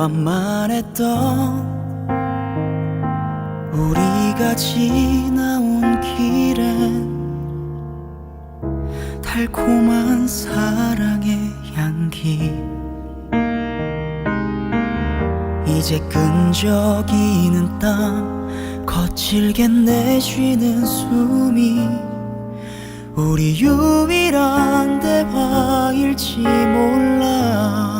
완만했던 우리가 지나온 길엔 달콤한 사랑의 향기. 이제 끈적이는 땀 거칠게 내쉬는 숨이 우리 유일한 대화일지 몰라. 한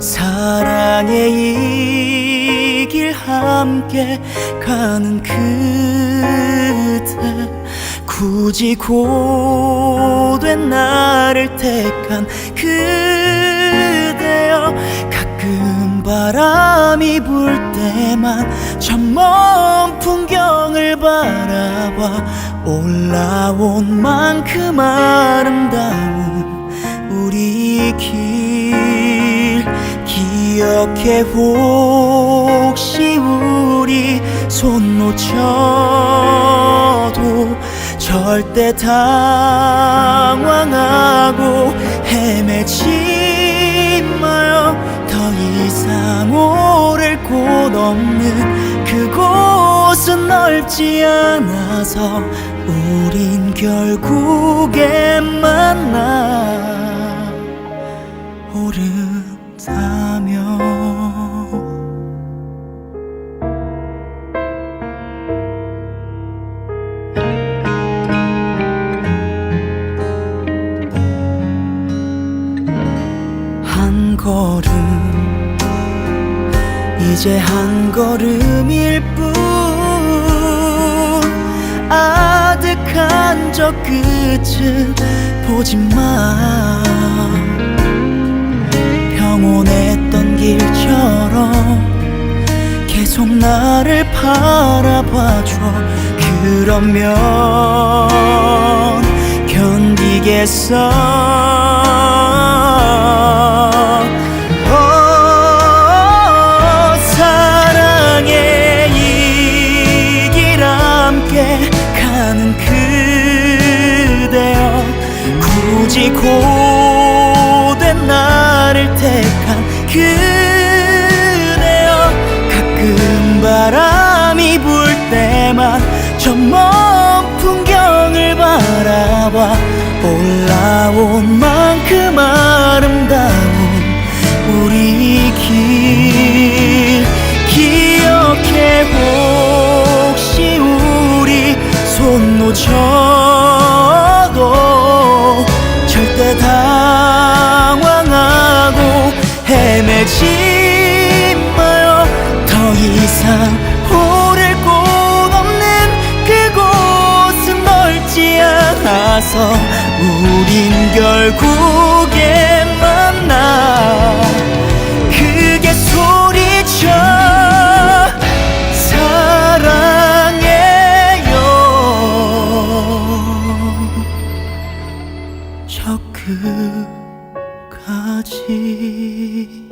사랑의 이 길 함께 가는 그대 굳이 고된 나를 택한 그대여 가끔 바람이 불 때만 저먼 풍경을 바라봐 올라온 만큼 아름다운 우리 길 기억해 혹시 우리 손 놓쳐도 절대 당황하고 헤매지 마요. 더 이상 오를 곳 없는 그곳은 넓지 않아서 우린 결국에 만나 이제 한 걸음일 뿐. 아득한 저 끝은 보지 마. 평온했던 길처럼 계속 나를 바라봐줘. 그러면 견디겠어 어, 굳이 고된 나를 택한 그대여. 가끔 바람이 불 때만 저 먼 풍경을 바라봐. 올라온 만큼 아름다운 우리 길 당황하고 헤매지 마요. 더 이상 오를 곳 없는 그곳은 넓지 않아서 우린 결국 저 끝까지.